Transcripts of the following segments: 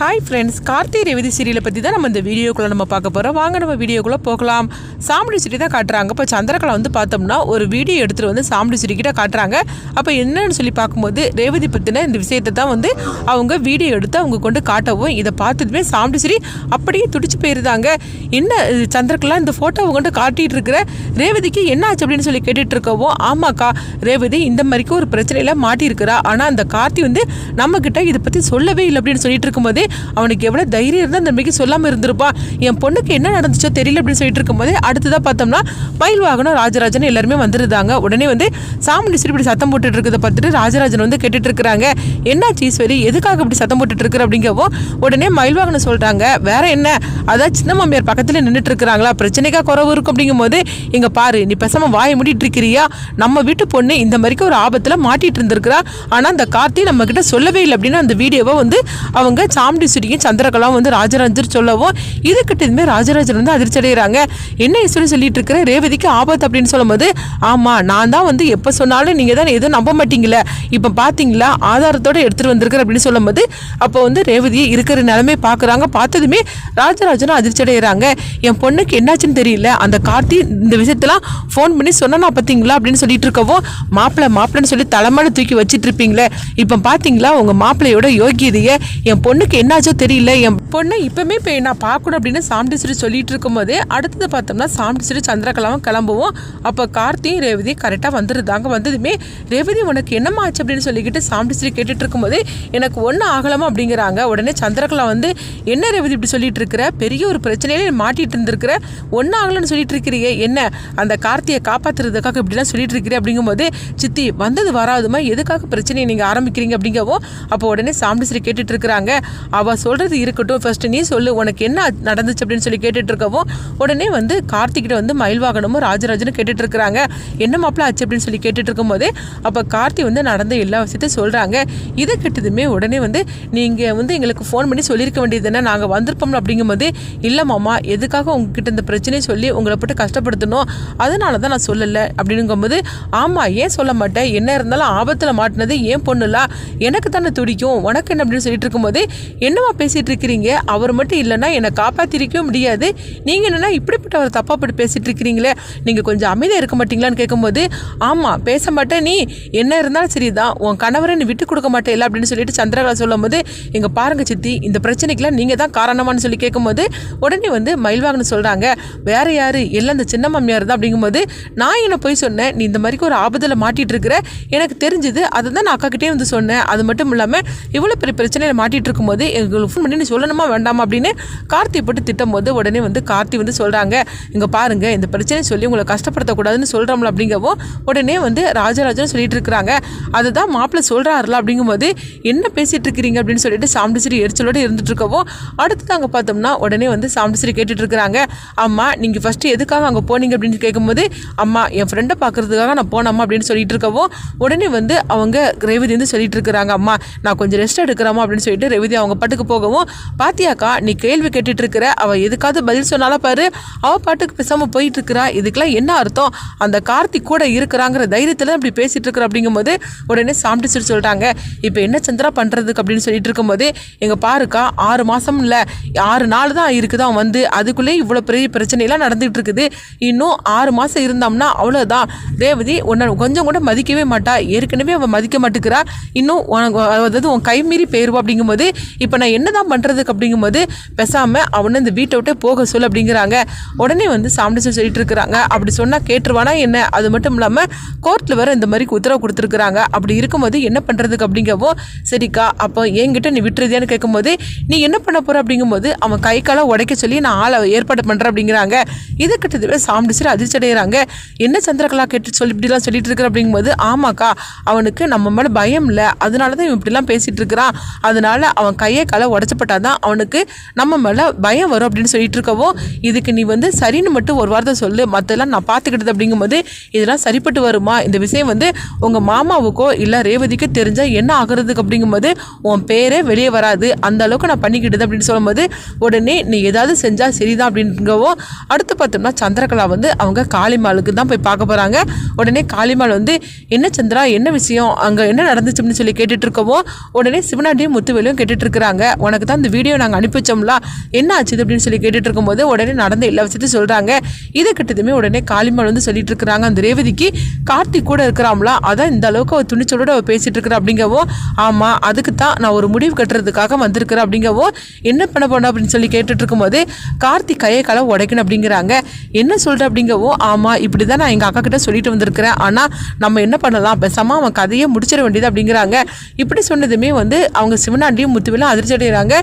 Hi friends Karthigai Revathi சீரியலை பற்றி தான் நம்ம இந்த வீடியோக்குள்ளே நம்ம பார்க்க போகிறோம் வாங்க நம்ம வீடியோக்குள்ளே போகலாம். சாமுடி சிட்டி தான் காட்டுறாங்க. இப்போ சந்திரகலா வந்து பார்த்தோம்னா ஒரு வீடியோ எடுத்துகிட்டு வந்து சாமுடி சிட்டி கிட்ட காட்டுறாங்க. அப்போ என்னன்னு சொல்லி பார்க்கும்போது ரேவதி பற்றின இந்த விஷயத்தை தான் வந்து அவங்க வீடியோ எடுத்து அவங்க கொண்டு காட்டவும் இதை பார்த்ததுமே சாமுடி சுரி அப்படியே துடிச்சு போயிருந்தாங்க. என்ன இது சந்திரகலா இந்த ஃபோட்டோவை கொண்டு காட்டிகிட்டு இருக்கிற? ரேவதிக்கு என்ன ஆச்சு அப்படின்னு சொல்லி கேட்டுட்டு இருக்கவும் ஆமாக்கா ரேவதி இந்த மாதிரிக்கு ஒரு பிரச்சனையில் மாட்டியிருக்கிறா. ஆனால் அந்த கார்த்தி வந்து நம்மக்கிட்ட இதை பற்றி சொல்லவே இல்லை அப்படின்னு சொல்லிட்டு இருக்கும்போது அவனுக்கு எவ்வளோ தைரியம் இருந்தால் அந்த அன்றைக்கி சொல்லாமல் இருந்திருப்பான் என் பொண்ணுக்கு என்ன நடந்துச்சோ தெரியல அப்படின்னு சொல்லிட்டு இருக்கும்போது அடுத்ததாக பார்த்தோம்னா மயில் வாகனம் ராஜராஜன் எல்லாருமே வந்துருந்தாங்க. உடனே வந்து சாமுண்டி இப்படி சத்தம் போட்டுட்டு இருக்கிறத பார்த்துட்டு ராஜராஜன் வந்து கேட்டுட்டு இருக்கிறாங்க என்னாச்சு ஈஸ்வரி? எதுக்காக இப்படி சத்தம் போட்டுட்டு இருக்கிற அப்படிங்கவும் உடனே மயில் வாகனம் சொல்கிறாங்க வேற என்ன? அதான் சின்ன மாமியார் பக்கத்தில் நின்றுட்டு இருக்கிறாங்களா? பிரச்சனைக்காக குறவு இருக்கும் அப்படிங்கும்போது இங்கே பாரு நீ பேசாமல் வாயை முடிட்டு இருக்கிறியா? நம்ம வீட்டு பொண்ணு இந்த மாதிரிக்கு ஒரு ஆபத்தில் மாட்டிட்டு இருந்திருக்கிறா. ஆனால் அந்த கார்த்தி நம்ம கிட்ட சொல்லவே இல்லை அப்படின்னு அந்த வீடியோவை வந்து அவங்க சாமி சுடியும் சந்திரகலாம் வந்து ராஜராஜர் சொல்லவும் இது கிட்டதுமே ராஜராஜன் வந்து அதிர்ச்சி அடைகிறாங்க என்ன ஈஸ்வரி சொல்லிட்டு இருக்கிற ரேவதிக்கு ஆபத்து அப்படின்னு சொல்லும்போது ஆமா நான் தான் வந்து எப்போ சொன்னாலும் நீங்க தான் எதுவும் நம்ப மாட்டீங்களே இப்போ பார்த்தீங்களா ஆதாரத்தோட எடுத்துட்டு வந்திருக்கிற அப்படின்னு சொல்லும்போது அப்போ வந்து ரேவதியை இருக்கிற நிலைமை பார்க்குறாங்க பார்த்ததுமே ராஜராஜனும் அதிர்ச்சி அடைகிறாங்க என் பொண்ணுக்கு என்னாச்சுன்னு தெரியல. அந்த கார்த்தி இந்த விஷயத்தெல்லாம் ஃபோன் பண்ணி சொன்னா பார்த்தீங்களா அப்படின்னு சொல்லிட்டு இருக்கவும் மாப்பிள்ளை மாப்பிள்ளைன்னு சொல்லி தலைமையில தூக்கி வச்சுட்டு இருப்பீங்களே. இப்போ பார்த்தீங்களா உங்க மாப்பிள்ளையோட யோகியதையை என் பொண்ணுக்கு என்னாச்சோ தெரியல. என் பொண்ணை இப்பவுமே இப்போ நான் பார்க்கணும் அப்படின்னு சாம்பிடிச்சிட்டு சொல்லிட்டு இருக்கும்போதே அடுத்தது பார்த்தோம்னா சாம்பிடிச்சிட்டு சந்திரகலாவும் கிளம்புவோம். அப்போ கார்த்தியும் ரேவதியும் கரெக்டாக வந்துருந்தாங்க வந்ததுமே ரேவதி உனக்கு என்னம்மா ஆச்சு? அப்படின்னு சொல்லிக்கிட்டு சாம்பிடிச்சிட்டு கேட்டுட்டு இருக்கும்போது எனக்கு ஒன்றும் ஆகலாமா அப்படிங்கிறாங்க. உடனே சந்திரகலா வந்து என்ன ரேவதி இப்படி சொல்லிட்டு இருக்கிற? பெரிய ஒரு பிரச்சனையில மாட்டிட்டு இருந்திருக்கிற. ஒன்றும் ஆகலன்னு சொல்லிட்டு இருக்கிறீங்க என்ன அந்த கார்த்தியை காப்பாற்றுறதுக்காக இப்படிலாம் சொல்லிட்டு இருக்கிறீ அப்படிங்கும்போது சித்தி வந்தது வராதுமா எதுக்காக பிரச்சனையை நீங்கள் ஆரம்பிக்கிறீங்க? அப்படிங்கவும் அப்போ உடனே சாம்பிடிச்சிட்டு கேட்டுட்டு இருக்கிறாங்க. அவள் சொல்கிறது இருக்கட்டும். ஃபஸ்ட்டு நீ சொல்லு உனக்கு என்ன நடந்துச்சு அப்படின்னு சொல்லி கேட்டுட்டு இருக்கவும் உடனே வந்து கார்த்திகிட்ட வந்து மயில் வாகனமும் ராஜராஜனும் கேட்டுட்டு இருக்கிறாங்க. என்ன மாப்பிள ஆச்சு? அப்படின்னு சொல்லி கேட்டுட்டு இருக்கும்போதே அப்போ கார்த்தி வந்து நடந்த எல்லா விஷயத்தையும் சொல்கிறாங்க இதை கெட்டதுமே உடனே வந்து நீங்கள் வந்து எங்களுக்கு ஃபோன் பண்ணி சொல்லியிருக்க வேண்டியது என்ன நாங்கள் வந்திருப்போம் அப்படிங்கும்போது இல்லை மாமா எதுக்காக உங்ககிட்ட இந்த பிரச்சனையை சொல்லி உங்களை போட்டு கஷ்டப்படுத்தணும்? அதனால தான் நான் சொல்லலை. அப்படிங்கும்போது ஆமாம் ஏன் சொல்ல மாட்டேன்? என்ன இருந்தாலும் ஆபத்தில் மாட்டினது ஏன் பொண்ணுலாம் எனக்கு தானே துடிக்கும். உனக்கு என்ன? அப்படின்னு சொல்லிட்டு இருக்கும்போது என்னவா பேசிகிட்டு இருக்கிறீங்க? அவர் மட்டும் இல்லைன்னா என்னை காப்பாற்றிருக்கவே முடியாது. நீங்கள் என்னென்னா இப்படிப்பட்ட ஒரு தப்பா பட்டு இருக்கிறீங்களே? நீங்கள் கொஞ்சம் அமைதியாக இருக்க மாட்டீங்களான்னு கேட்கும்போது ஆமாம் பேச மாட்டேன் நீ. என்ன இருந்தாலும் சரிதான். உன் கணவரை நீ விட்டு கொடுக்க மாட்டேல அப்படின்னு சொல்லிட்டு சந்திரகலா சொல்லும்போது எங்கள் பாருங்க சித்தி இந்த பிரச்சனைக்கெல்லாம் நீங்கள் தான் காரணமான்னு சொல்லி கேட்கும்போது உடனே வந்து மயில்வாகனு சொல்கிறாங்க வேற யார்? எல்லாம் அந்த சின்ன மாமியார் தான். அப்படிங்கும்போது நான் என்ன போய் சொன்னேன்? நீ இந்த மாதிரிக்கு ஒரு ஆபத்தில் மாட்டிகிட்டு இருக்கிற? எனக்கு தெரிஞ்சது அதை தான் நான் அக்கா கிட்டே வந்து சொன்னேன். அது மட்டும் இல்லாமல் இவ்வளோ பெரிய பிரச்சனையில் மாட்டிகிட்டு இருக்கும்போது எங்களுக்கு ஃபோன் பண்ணி சொல்லணுமா வேண்டாமா அப்படின்னு கார்த்தி போட்டு திட்டம் போது உடனே வந்து கார்த்தி வந்து சொல்கிறாங்க இங்கே பாருங்க இந்த பிரச்சனை சொல்லி உங்களை கஷ்டப்படுத்தக்கூடாதுன்னு சொல்கிறோம்ல அப்படிங்கவும் உடனே வந்து ராஜராஜன் சொல்லிட்டு இருக்கிறாங்க. அதுதான் மாப்பிள்ளை சொல்கிறாருல அப்படிங்கும்போது என்ன பேசிகிட்டு இருக்கிறீங்க? அப்படின்னு சொல்லிட்டு சாம்பிசிரி எரிச்சலோட இருந்துட்டு இருக்கவும் அடுத்து அங்கே பார்த்தோம்னா உடனே வந்து சாம்பிசிரி கேட்டுட்டு இருக்கிறாங்க அம்மா நீங்கள் ஃபஸ்ட்டு எதுக்காக அங்கே போனீங்க? அப்படின்னு கேட்கும்போது அம்மா என் ஃப்ரெண்டை பார்க்குறதுக்காக நான் போனம்மா அப்படின்னு சொல்லிட்டு இருக்கவும் உடனே வந்து அவங்க ரேவதி வந்து சொல்லிட்டு இருக்கிறாங்க அம்மா நான் கொஞ்சம் ரெஸ்ட் எடுக்கிறோமா அப்படின்னு சொல்லிட்டு ரேவதி அவங்க பாட்டுக்கு போகவும் பாத்தியாக்கா நீ கேள்வி கேட்டுட்டு இருக்கிற அவள் எதுக்காவது பதில் சொன்னாலும் பாரு. அவ பாட்டுக்கு பேசாமல் போயிட்டு இருக்கிறா இதுக்கெல்லாம் என்ன அர்த்தம்? அந்த கார்த்திக் கூட இருக்கிறாங்கிற தைரியத்தில் இப்படி பேசிட்டு இருக்கிற அப்படிங்கும்போது உடனே சாப்பிட்டு சொல்லிட்டாங்க. இப்போ என்ன சந்திரா பண்ணுறதுக்கு அப்படின்னு சொல்லிட்டு இருக்கும்போது எங்கள் பாருக்கா ஆறு மாதம் இல்லை ஆறு நாள் தான் இருக்குது அவன் வந்து. அதுக்குள்ளே இவ்வளோ பெரிய பிரச்சனையெல்லாம் நடந்துகிட்டு இருக்குது இன்னும் ஆறு மாதம் இருந்தோம்னா அவ்வளோதான் ரேவதி உன்னை கொஞ்சம் கூட மதிக்கவே மாட்டா. ஏற்கனவே அவன் மதிக்க மாட்டேங்கிறா இன்னும் உனக்கு அதாவது உன் கை மீறி போயிருவா அப்படிங்கும்போது இப்போ இப்போ நான் என்னதான் பண்றதுக்கு அப்படிங்கும்போது பேசாமல் அவனை இந்த வீட்டை விட்டு போக சொல்லு அப்படிங்கிறாங்க. உடனே வந்து சாமிச்சு சொல்லிட்டு இருக்கிறாங்க. அப்படி சொன்னால் கேட்டுருவானா என்ன? அது மட்டும் இல்லாமல் கோர்ட்டில் வேறு இந்த மாதிரி உத்தரவு கொடுத்துருக்குறாங்க. அப்படி இருக்கும்போது என்ன பண்ணுறதுக்கு அப்படிங்கவோ சரிக்கா அப்போ என்கிட்ட நீ விட்டுறதியான்னு கேட்கும்போது நீ என்ன பண்ண போகிற அப்படிங்கும்போது அவன் கை காலை உடைக்க சொல்லி நான் ஆளை ஏற்பாடு பண்ணுறேன் அப்படிங்கிறாங்க. இதை கிட்டத்தட்ட சாமிச்சு அதிர்ச்சி அடைகிறாங்க என்ன சந்திரகலா கேட்டு சொல்லி இப்படிலாம் சொல்லிட்டு இருக்கிற அப்படிங்கும்போது ஆமாக்கா அவனுக்கு நம்ம மேலே பயம் இல்லை. அதனால தான் இவன் இப்படிலாம் பேசிகிட்டு இருக்கிறான். அதனால அவன் கையை காலை உடச்சப்பட்டாதான் அவனுக்கு நம்ம மேலே பயம் வரும் அப்படின்னு சொல்லிட்டு இருக்கவோ இதுக்கு நீ வந்து சரின்னு மட்டும் ஒரு வார்த்தை சொல்லு. மற்றெல்லாம் நான் பார்த்துக்கிட்டது அப்படிங்கும்போது இதெல்லாம் சரிப்பட்டு வருமா? இந்த விஷயம் வந்து உங்கள் மாமாவுக்கோ இல்லை ரேவதிக்கோ தெரிஞ்சால் என்ன ஆகுறதுக்கு அப்படிங்கும்போது உன் பேரே வெளியே வராது. அந்த அளவுக்கு நான் பண்ணிக்கிட்டது அப்படின்னு சொல்லும்போது உடனே நீ ஏதாவது செஞ்சால் சரிதான் அப்படிங்கவோ அடுத்து பார்த்தோம்னா சந்திரகலா வந்து அவங்க காளிமாலுக்கு தான் போய் பார்க்க போகிறாங்க உடனே காளிமால் வந்து என்ன சந்திரா என்ன விஷயம்? அங்கே என்ன நடந்துச்சு அப்படின்னு சொல்லி கேட்டுட்டு உடனே சிவனாண்டியும் முத்துவேலையும் கேட்டுட்டு இருக்கிறாங்க. இருக்கிறாங்க உனக்கு தான் இந்த வீடியோ நாங்கள் அனுப்பி வச்சோம்ல என்ன ஆச்சு அப்படின்னு சொல்லி கேட்டுட்டு இருக்கும்போது உடனே நடந்த எல்லா விஷயத்தையும் சொல்கிறாங்க இதை கிட்டதுமே உடனே காளிமால் வந்து சொல்லிட்டு இருக்கிறாங்க. அந்த ரேவதிக்கு கார்த்திக் கூட இருக்கிறாங்களா அதான் இந்த அளவுக்கு அவள் துணிச்சலோடு அவள் பேசிட்டு இருக்கிற அப்படிங்கவோ ஆமாம் அதுக்கு தான் நான் ஒரு முடிவு கட்டுறதுக்காக வந்திருக்கிறேன் அப்படிங்கவோ என்ன பண்ண போன அப்படின்னு சொல்லி கேட்டுட்டு இருக்கும்போது கார்த்திக் கையை களை உடைக்கணும் அப்படிங்கிறாங்க. என்ன சொல்கிற அப்படிங்கவோ ஆமாம் இப்படி தான் நான் எங்கள் அக்கா கிட்ட சொல்லிட்டு வந்திருக்கிறேன். ஆனால் நம்ம என்ன பண்ணலாம்? பேசாமல் அவன் கதையை முடிச்சிட வேண்டியது அப்படிங்கிறாங்க. இப்படி சொன்னதுமே வந்து அவங்க சிவனாண்டியும் முத்துவிலும் அதிர்ச்சி அடைகிறாங்க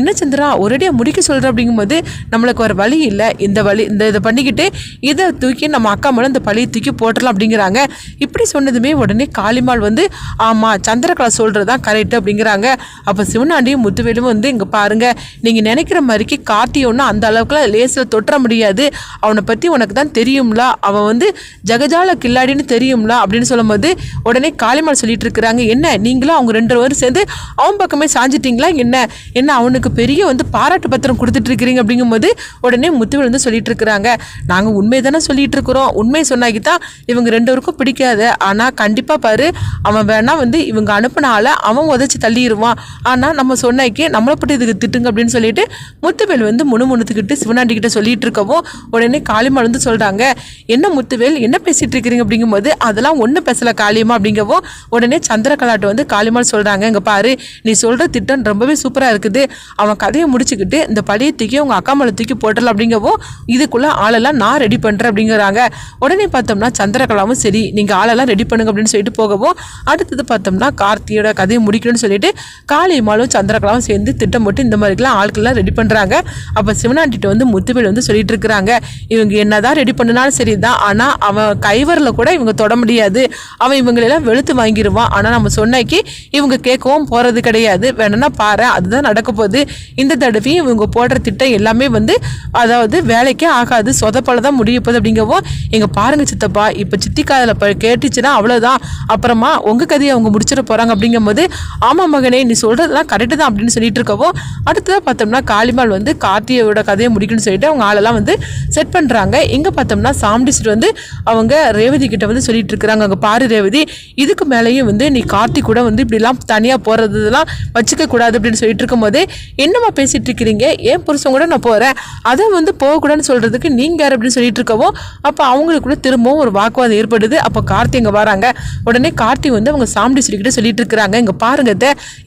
என்ன சந்திரா ஒரேடியாக முடிக்க சொல்கிற அப்படிங்கும்போது நம்மளுக்கு ஒரு வழி இல்லை. இந்த வழி இந்த இதை பண்ணிக்கிட்டு இதை தூக்கி நம்ம அக்கா மேலே இந்த பழியை தூக்கி போட்டுடலாம் அப்படிங்கிறாங்க. இப்படி சொன்னதுமே உடனே காளிமாள் வந்து ஆமாம் சந்திரகலா சொல்கிறது தான் கரெக்ட் அப்படிங்கிறாங்க. அப்போ சிவனாண்டியும் முத்துவேலும் வந்து இங்கே பாருங்கள் நீங்கள் நினைக்கிற மாதிரிக்கு கார்த்தி ஒன்றும் அந்த அளவுக்குலாம் லேசில் தொட்டுற முடியாது. அவனை பற்றி உனக்கு தான் தெரியும்ல. அவன் வந்து ஜெகஜால கில்லாடின்னு தெரியும்ல அப்படின்னு சொல்லும்போது உடனே காளிமாள் சொல்லிட்டு இருக்கிறாங்க. என்ன நீங்களும் அவங்க ரெண்டு பேரும் சேர்ந்து அவன் பக்கமே சாஞ்சிட்டீங்களா? என்ன என்ன அவனுக்கு பெரிய வந்து பாராட்டு பத்திரம் கொடுத்துட்டு இருக்கிறீங்க அப்படிங்கும்போது உடனே முத்துவேல் வந்து சொல்லிட்டு இருக்கிறாங்க நாங்கள் உண்மை தானே சொல்லிட்டு இருக்கிறோம் உண்மை சொன்னாக்கி தான் இவங்க ரெண்டு பேருக்கும் பிடிக்காது. ஆனால் கண்டிப்பாக பாரு அவன் வேணா வந்து இவங்க அனுப்பினால அவன் உதச்சி தள்ளிடுவான் ஆனால் நம்ம சொன்னாக்கி நம்மளை பற்றி இதுக்கு திட்டுங்க அப்படின்னு சொல்லிட்டு முத்துவேல் வந்து முணுமுணுத்துக்கிட்டு சிவனாண்டி கிட்ட சொல்லிட்டு இருக்கவும் உடனே காளிமாள் வந்து சொல்கிறாங்க என்ன முத்துவேல் என்ன பேசிட்டு இருக்கிறீங்க அப்படிங்கும்போது அதெல்லாம் ஒன்றும் பேசலை காளியம்மா அப்படிங்கவும் உடனே சந்திரகலாட்டை வந்து காளிமாள் சொல்கிறாங்க இங்கே பாரு நீ சொல்கிற திட்டம் ரொம்பவே சூப்பராக இருக்குது. அவன் கதையை முடிச்சுக்கிட்டு இந்த பழைய தூக்கி உங்கள் அக்கா மேலே தூக்கி போட்டலாம் அப்படிங்கவும் இதுக்குள்ளே ஆளெல்லாம் நான் ரெடி பண்ணுறேன் அப்படிங்கிறாங்க. உடனே பார்த்தோம்னா சந்திரகலாவும் சரி நீங்கள் ஆளெல்லாம் ரெடி பண்ணுங்க அப்படின்னு சொல்லிட்டு போகவும் அடுத்தது பார்த்தோம்னா கார்த்தியோட கதையை முடிக்கணும்னு சொல்லிட்டு காளியம்மாலும் சந்திரகலாவும் சேர்ந்து திட்டம் போட்டு இந்த மாதிரிலாம் ஆட்கள்லாம் ரெடி பண்ணுறாங்க அப்போ சிவனாண்டிட்ட வந்து முத்துவேல் வந்து சொல்லிட்டு இருக்கிறாங்க. இவங்க என்னதான் ரெடி பண்ணினாலும் சரி தான் ஆனால் அவன் கைவரில் கூட இவங்க தொட முடியாது. அவன் இவங்களெல்லாம் வெளுத்து வாங்கிடுவான் ஆனால் நம்ம சொன்னாக்கி இவங்க கேட்கவும் போகிறது கிடையாது. வேணும்னா பாரு அதுதான் நடக்க போகுது. இந்த தடவையும் இவங்க போடுற திட்டம் எல்லாமே வந்து அதாவது வேலைக்கே ஆகாது சொதப்பால் தான் முடிய போகுது அப்படிங்கவும் எங்கள் பாருங்க சித்தப்பா இப்போ சித்தி காதில் ப கேட்டுச்சுன்னா அவ்வளோதான் அப்புறமா உங்கள் கதையை அவங்க முடிச்சிட போகிறாங்க அப்படிங்கும்போது ஆமாம் மகனே நீ சொல்கிறதெல்லாம் கரெக்டு தான் அப்படின்னு சொல்லிட்டு இருக்கவும் அடுத்ததாக பார்த்தோம்னா காளிமால் வந்து கார்த்தியோட கதையை முடிக்கணும்னு சொல்லிட்டு அவங்க ஆளெல்லாம் வந்து செட் பண்ணுறாங்க இங்கே பார்த்தோம்னா சாம்டிஸ்ட் வந்து அவங்க ரேவதி கிட்ட வந்து சொல்லிட்டு இருக்கிறாங்க. அங்கே பாரு ரேவதி இதுக்கு மேலேயும் வந்து நீ கார்த்தி கூட வந்து இப்படிலாம் தனியாக போகிறதுலாம் வச்சுக்க கூடாது அப்படின்னு சொல்லிட்டு இருக்கும்போதே என்னம்மா பேசிகிட்டு இருக்கிறீங்க ஏன் புருஷன் கூட நான் போகிறேன் அதை வந்து போகக்கூடாதுன்னு சொல்கிறதுக்கு நீங்கள் யார் அப்படின்னு சொல்லிட்டு இருக்கவும் அப்போ அவங்களுக்குள்ள திரும்பவும் ஒரு வாக்குவாதம் ஏற்படுது. அப்போ கார்த்தி இங்கே வராங்க. உடனே கார்த்தி வந்து அவங்க சாமி சொல்லிக்கிட்டே சொல்லிட்டு இருக்கிறாங்க இங்கே பாருங்க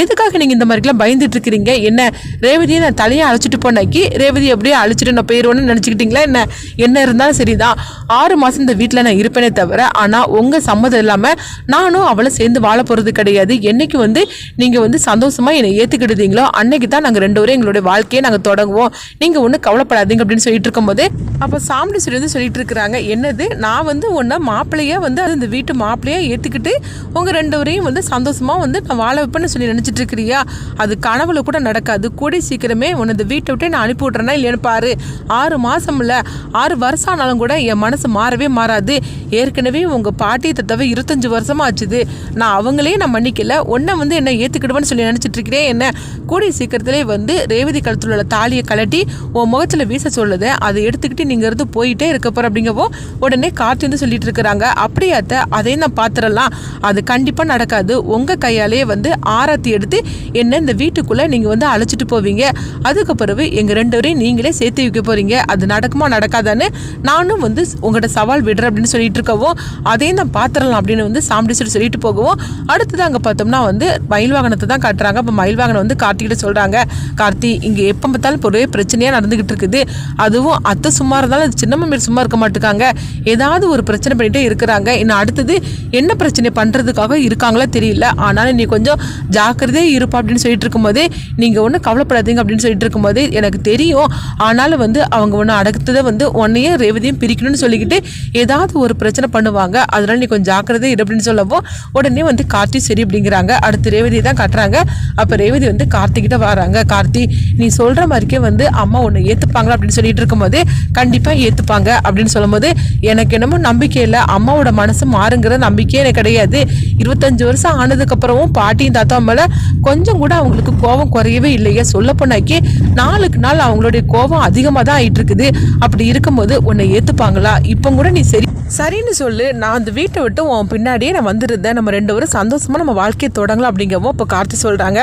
எதுக்காக நீங்கள் இந்த மாதிரிலாம் பயந்துட்டு இருக்கிறீங்க என்ன ரேவதியை நான் தலையை அழைச்சிட்டு போனாக்கி ரேவதி அப்படியே அழைச்சிட்டு நான் போயிடுவோன்னு நினச்சிக்கிட்டீங்களா என்ன? என்ன இருந்தாலும் சரிதான். ஆறு மாதம் இந்த வீட்டில் நான் இருப்பேனே தவிர ஆனால் உங்கள் சம்மதம் இல்லாமல் நானும் அவளை சேர்ந்து வாழ போகிறது கிடையாது. என்னைக்கு வந்து நீங்கள் வந்து சந்தோஷமாக என்னை ஏற்றுக்கிடுதீங்களோ அன்னைக்கு தான் நாங்கள் ரெண்டு பேரும் எங்களுடைய வாழ்க்கையை நாங்கள் தொடங்குவோம். நீங்கள் ஒன்றும் கவலைப்படாதீங்க அப்படின்னு சொல்லிட்டு இருக்கும்போது அப்போ சாமிடி சொல்லி வந்து சொல்லிட்டு இருக்கிறாங்க என்னது? நான் வந்து ஒன்றை மாப்பிள்ளையே வந்து அது இந்த வீட்டு மாப்பிள்ளையே ஏற்றுக்கிட்டு உங்கள் ரெண்டு பேரையும் வந்து சந்தோஷமாக வந்து நான் வாழ வைப்பேன்னு சொல்லி நினச்சிட்டு இருக்கிறியா? அது கனவுல கூட நடக்காது. கூடி சீக்கிரமே உன்னை இந்த வீட்டை விட்டு நான் அனுப்பி விட்றேன்னா இல்லைன்னு பாரு. ஆறு மாதம் இல்லை ஆறு வருஷம் ஆனாலும் கூட என் மனசு மாறவே மாறாது. ஏற்கனவே உங்கள் பாட்டி தத்தவை இருபத்தஞ்சு வருஷமாக ஆச்சுது நான் அவங்களே நான் மன்னிக்கல. ஒன்றை வந்து என்ன ஏற்றுக்கிடுவேன்னு சொல்லி நினச்சிட்டு இருக்கிறேன். என்ன கூடிய சீக்கிரத்திலே வந்து ரேவதி கழுத்தில் உள்ள தாலியை கலட்டி உன் முகத்தில் வீச சொல்லுது. அதை எடுத்துக்கிட்டு நீங்கள் இருந்து போயிட்டே இருக்க போகிற அப்படிங்கப்போ உடனே கார்த்தி வந்து சொல்லிட்டு இருக்கிறாங்க. அப்படியே அதையும் நான் பார்த்துடலாம் அது கண்டிப்பாக நடக்காது. உங்கள் கையாலேயே வந்து ஆராத்தி எடுத்து என்ன இந்த வீட்டுக்குள்ளே நீங்கள் வந்து அழைச்சிட்டு போவீங்க. அதுக்கு பிறகு எங்கள் ரெண்டு பேரையும் நீங்களே சேர்த்து வைக்க போகிறீங்க அது நடக்குமா நடக்காதான்னு நானும் வந்து உங்கள்கிட்ட சவால் விடுறேன் அப்படின்னு சொல்லிட்டு இருக்கவும் அதையும் நான் பார்த்துடலாம் அப்படின்னு வந்து சாம்பிடிச்சு சொல்லிட்டு போகவும் அடுத்தது அங்கே பார்த்தோம்னா வந்து மயில் வாகனத்தை தான் காட்டுறாங்க. அப்போ மயில் வாகனம் வந்து கார்த்திகிட்ட சொல்கிறாங்க கார்த்தி இங்கே எப்போ பார்த்தாலும் ஒரே பிரச்சனையாக நடந்துக்கிட்டு இருக்குது. அதுவும் அத்தை சும்மா இருந்தாலும் அது சின்ன மாமியார் சும்மா இருக்க மாட்டுக்காங்க. ஏதாவது ஒரு பிரச்சனை பண்ணிகிட்டே இருக்கிறாங்க. இன்னும் அடுத்தது என்ன பிரச்சனை பண்ணுறதுக்காக இருக்காங்களோ தெரியல. ஆனாலும் நீ கொஞ்சம் ஜாக்கிரதையே இருப்பா அப்படின்னு சொல்லிட்டு இருக்கும்போதே நீங்கள் ஒன்றும் கவலைப்படாதீங்க அப்படின்னு சொல்லிட்டு இருக்கும்போது எனக்கு தெரியும். ஆனாலும் வந்து அவங்க ஒன்று அடுத்ததை வந்து உன்னையும் ரேவதியும் பிரிக்கணும்னு சொல்லிக்கிட்டு ஏதாவது ஒரு பிரச்சனை பண்ணுவாங்க. அதனால் நீ கொஞ்சம் ஜாக்கிரதை இரு அப்படின்னு சொல்லவும் உடனே வந்து கார்த்தி சரி அப்படிங்கிறாங்க. அடுத்து ரேவதி தான் கட்டுறாங்க. அப்போ ரேவதி வந்து கார்த்திகிட்ட வராங்க. கார்த்தி நீ சொல்கிற மாதிரிக்கே வந்து அம்மா உன்னை ஏற்றுப்பாங்களா அப்படின்னு சொல்லிட்டு இருக்கும்போது கண்டிப்பாக ஏற்றுப்பாங்க அப்படின்னு சொல்லும்போது எனக்கு என்னமோ நம்பிக்கை இல்லை. அம்மாவோட மனசு மாறுங்கிற நம்பிக்கையே எனக்கு கிடையாது. இருபத்தஞ்சு வருஷம் ஆனதுக்கப்புறமும் பாட்டியும் தாத்தா மேலே கொஞ்சம் கூட அவங்களுக்கு கோபம் குறையவே இல்லையே. சொல்ல போனாக்கி நாளுக்கு நாள் அவங்களுடைய கோபம் அதிகமாக தான் ஆகிட்டு இருக்குது. அப்படி இருக்கும்போது உன்னை ஏற்றுப்பாங்களா இப்போ கூட நீ சரி சரின்னு சொல்லு. நான் அந்த வீட்டை விட்டு உன் பின்னாடியே நான் வந்துருந்தேன். நம்ம ரெண்டு பேரும் சந்தோஷமாக நம்ம வாழ்க்கையை தொடங்கலாம் அப்படிங்கவும் இப்போ கார்த்தி சொல்கிறாங்க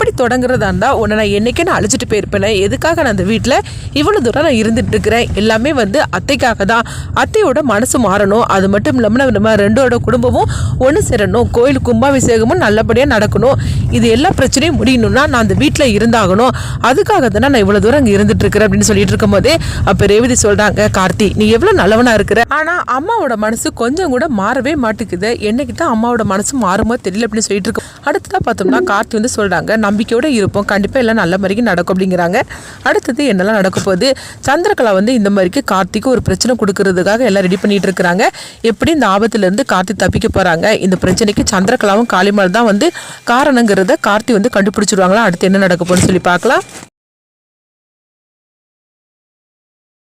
அப்படி தொடங்குறதா இருந்தால் உன்னை நான் என்றைக்கே நான் அழைச்சிட்டு போயிருப்பேனே. எதுக்காக நான் அந்த வீட்டில் இவ்வளோ தூரம் நான் இருந்துட்டு இருக்கிறேன்? எல்லாமே வந்து அத்தைக்காக தான். அத்தையோட மனசு மாறணும். அது மட்டும் இல்லாமல் நம்ம ரெண்டோட குடும்பமும் ஒன்று சேரணும். கோயில் கும்பாபிஷேகமும் நல்லபடியாக நடக்கணும். இது எல்லா பிரச்சனையும் முடியணும்னா நான் அந்த வீட்டில் இருந்தாகணும். அதுக்காக தானே நான் இவ்வளோ தூரம் அங்கே இருந்துட்டு இருக்கிறேன் அப்படின்னு சொல்லிட்டு இருக்கும்போதே அப்போ ரேவதி சொல்கிறாங்க கார்த்தி நீ எவ்வளோ நல்லவனாக இருக்கிற? ஆனால் அம்மாவோட மனசு கொஞ்சம் கூட மாறவே மாட்டேங்குது. என்னைக்கு தான் அம்மாவோட மனசு மாறுமோ தெரியல அப்படின்னு சொல்லிட்டு இருக்கோம் அடுத்ததாக பார்த்தோம்னா கார்த்தி வந்து சொல்கிறாங்க நம்பிக்கையோடு இருப்போம். கண்டிப்பாக எல்லாம் நல்ல மாதிரிக்கு நடக்கும் அப்படிங்கிறாங்க. அடுத்தது என்னெல்லாம் நடக்க போகுது? சந்திரகலா வந்து இந்த மாதிரிக்கு கார்த்திக்கு ஒரு பிரச்சனை கொடுக்கறதுக்காக எல்லாம் ரெடி பண்ணிட்டு இருக்கிறாங்க. எப்படி இந்த ஆபத்துலேருந்து கார்த்தி தப்பிக்க போகிறாங்க இந்த பிரச்சனைக்கு சந்திரகலாவும் காளிமால் தான் வந்து காரணங்கிறத கார்த்தி வந்து கண்டுபிடிச்சிருவாங்களா? அடுத்து என்ன நடக்க போகணும்னு சொல்லி பார்க்கலாம்.